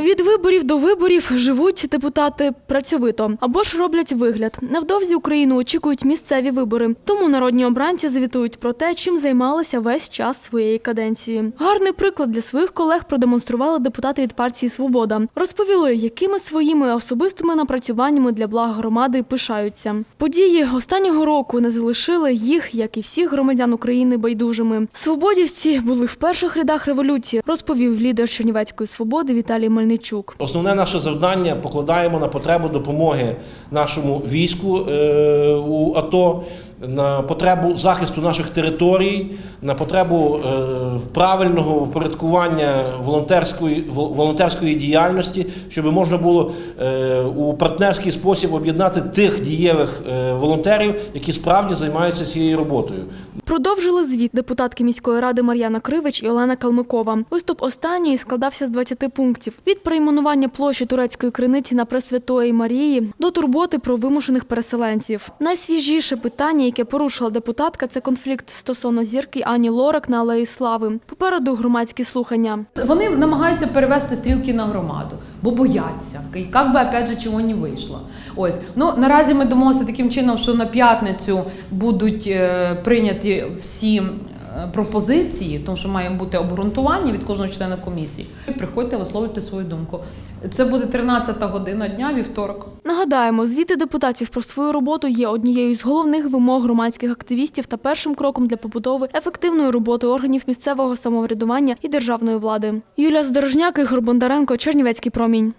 Від виборів до виборів живуть депутати працьовито або ж роблять вигляд. Невдовзі Україну очікують місцеві вибори. Тому народні обранці звітують про те, чим займалися весь час своєї каденції. Гарний приклад для своїх колег продемонстрували депутати від партії Свобода. Розповіли, якими своїми особистими напрацюваннями для блага громади пишаються. Події останнього року не залишили їх, як і всіх громадян України, байдужими. Свободівці були в перших рядах революції, розповів лідер Чернівецької свободи Віталій Мельничук. Основне наше завдання покладаємо на потребу допомоги нашому війську е, у АТО, на потребу захисту наших територій, на потребу е, правильного впорядкування волонтерської, вол- волонтерської діяльності, щоб можна було е, у партнерський спосіб об'єднати тих дієвих е, волонтерів, які справді займаються цією роботою. Продовжили звіт депутатки міської ради Мар'яна Кривич і Олена Калмикова. Виступ останньої складався з 20 пунктів: від перейменування площі турецької криниці на Пресвятої Марії до турботи про вимушених переселенців. Найсвіжіше питання, яке порушила депутатка, це конфлікт стосовно зірки Ані Лорак на Алеї Слави. Попереду громадські слухання. Вони намагаються перевести стрілки на громаду, бо бояться. Як би опять же чого не вийшло. Ось ну наразі ми домовилися таким чином, що на п'ятницю будуть е, прийняті всі пропозиції, тому що має бути обґрунтування від кожного члена комісії. Приходьте, висловлюйте свою думку. Це буде 13 година дня, вівторок. Нагадаємо, звіти депутатів про свою роботу є однією з головних вимог громадських активістів та першим кроком для побудови ефективної роботи органів місцевого самоврядування і державної влади. Юлія Здорожняк, Ігор Бондаренко, Чернівецький промінь.